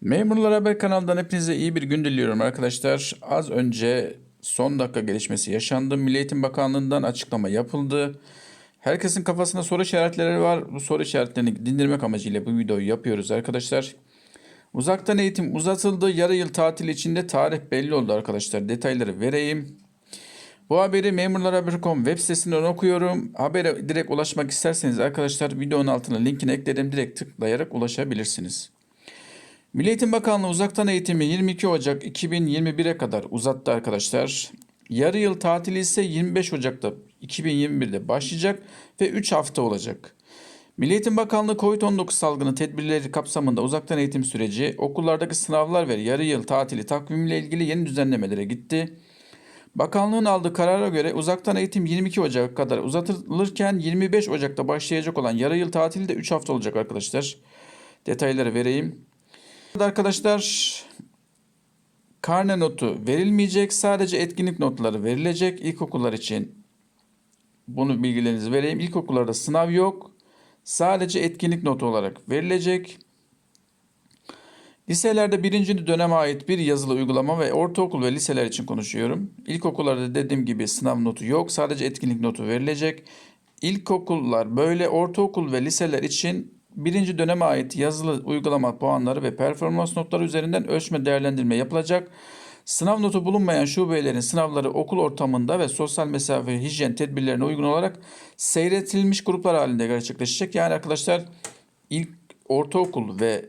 Memurlar Haber kanalından hepinize iyi bir gün diliyorum arkadaşlar. Az önce son dakika gelişmesi yaşandı. Milli Eğitim Bakanlığı'ndan açıklama yapıldı. Herkesin kafasında soru işaretleri var. Bu soru işaretlerini dindirmek amacıyla bu videoyu yapıyoruz arkadaşlar. Uzaktan eğitim uzatıldı. Yarı yıl tatil içinde tarih belli oldu arkadaşlar. Detayları vereyim. Bu haberi memurlarhaber.com web sitesinden okuyorum. Habere direkt ulaşmak isterseniz arkadaşlar videonun altına linkini ekledim. Direkt tıklayarak ulaşabilirsiniz. Milli Eğitim Bakanlığı uzaktan eğitimi 22 Ocak 2021'e kadar uzattı arkadaşlar. Yarı yıl tatili ise 25 Ocak'ta 2021'de başlayacak ve 3 hafta olacak. Milli Eğitim Bakanlığı COVID-19 salgını tedbirleri kapsamında uzaktan eğitim süreci, okullardaki sınavlar ve yarı yıl tatili takvimiyle ilgili yeni düzenlemelere gitti. Bakanlığın aldığı karara göre uzaktan eğitim 22 Ocak'a kadar uzatılırken 25 Ocak'ta başlayacak olan yarı yıl tatili de 3 hafta olacak arkadaşlar. Detayları vereyim. Arkadaşlar karne notu verilmeyecek. Sadece etkinlik notları verilecek. İlkokullar için bunu bilgilerinizi vereyim. İlkokullarda sınav yok. Sadece etkinlik notu olarak verilecek. Liselerde birinci döneme ait bir yazılı uygulama ve ortaokul ve liseler için konuşuyorum. İlkokullarda dediğim gibi sınav notu yok. Sadece etkinlik notu verilecek. İlkokullar böyle ortaokul ve liseler için birinci döneme ait yazılı uygulama puanları ve performans notları üzerinden ölçme değerlendirme yapılacak. Sınav notu bulunmayan şubelerin sınavları okul ortamında ve sosyal mesafe hijyen tedbirlerine uygun olarak seyretilmiş gruplar halinde gerçekleşecek. Yani arkadaşlar ilk ortaokul ve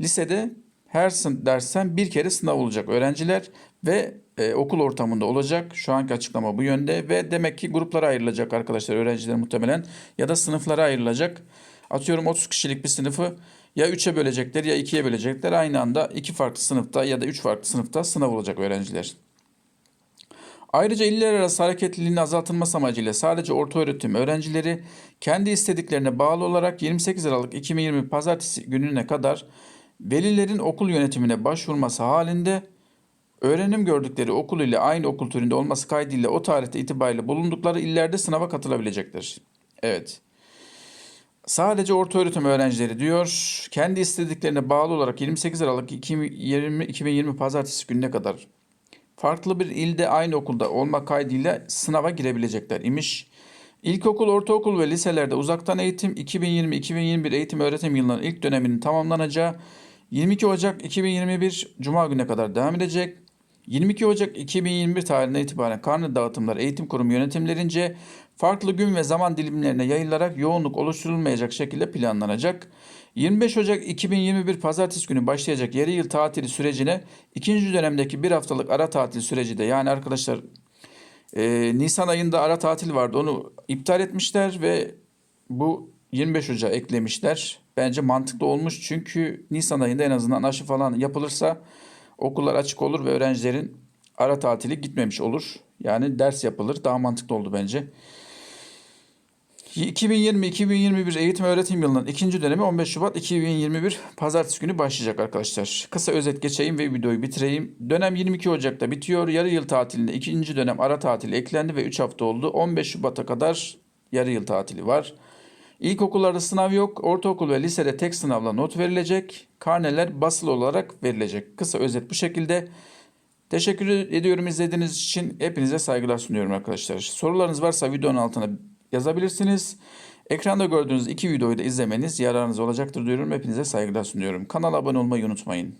lisede her dersten bir kere sınav olacak öğrenciler ve e, okul ortamında olacak. Şu anki açıklama bu yönde ve demek ki gruplara ayrılacak arkadaşlar öğrenciler muhtemelen ya da sınıflara ayrılacak. Atıyorum 30 kişilik bir sınıfı ya 3'e bölecekler ya 2'ye bölecekler. Aynı anda iki farklı sınıfta ya da 3 farklı sınıfta sınav olacak öğrenciler. Ayrıca iller arası hareketliliğin azaltılması amacıyla sadece ortaöğretim öğrencileri kendi istediklerine bağlı olarak 28 Aralık 2020 Pazartesi gününe kadar velilerin okul yönetimine başvurması halinde öğrenim gördükleri okul ile aynı okul türünde olması kaydıyla o tarihte itibariyle bulundukları illerde sınava katılabilecektir. Evet. Sadece ortaöğretim öğrencileri diyor. Kendi istediklerine bağlı olarak 28 Aralık 2020, 2020 Pazartesi gününe kadar farklı bir ilde aynı okulda olma kaydıyla sınava girebilecekler imiş. İlkokul, ortaokul ve liselerde uzaktan eğitim 2020-2021 eğitim öğretim yılının ilk döneminin tamamlanacağı 22 Ocak 2021 Cuma gününe kadar devam edecek. 22 Ocak 2021 tarihinden itibaren karne dağıtımları eğitim kurumu yönetimlerince farklı gün ve zaman dilimlerine yayılarak yoğunluk oluşturulmayacak şekilde planlanacak. 25 Ocak 2021 Pazartesi günü başlayacak yarı yıl tatili sürecine ikinci dönemdeki bir haftalık ara tatil süreci de yani arkadaşlar e, Nisan ayında ara tatil vardı onu iptal etmişler ve bu 25 Ocak'a eklemişler. Bence mantıklı olmuş çünkü Nisan ayında en azından aşı falan yapılırsa okullar açık olur ve öğrencilerin ara tatili gitmemiş olur. Yani ders yapılır. Daha mantıklı oldu bence. 2020-2021 eğitim öğretim yılının ikinci dönemi 15 Şubat 2021 Pazartesi günü başlayacak arkadaşlar. Kısa özet geçeyim ve videoyu bitireyim. Dönem 22 Ocak'ta bitiyor. Yarı yıl tatilinde ikinci dönem ara tatili eklendi ve 3 hafta oldu. 15 Şubat'a kadar yarı yıl tatili var. İlkokullarda sınav yok. Ortaokul ve lisede tek sınavla not verilecek. Karneler basılı olarak verilecek. Kısa özet bu şekilde. Teşekkür ediyorum izlediğiniz için. Hepinize saygılar sunuyorum arkadaşlar. Sorularınız varsa videonun altına yazabilirsiniz. Ekranda gördüğünüz iki videoyu da izlemeniz yararınız olacaktır diyorum. Hepinize saygılar sunuyorum. Kanala abone olmayı unutmayın.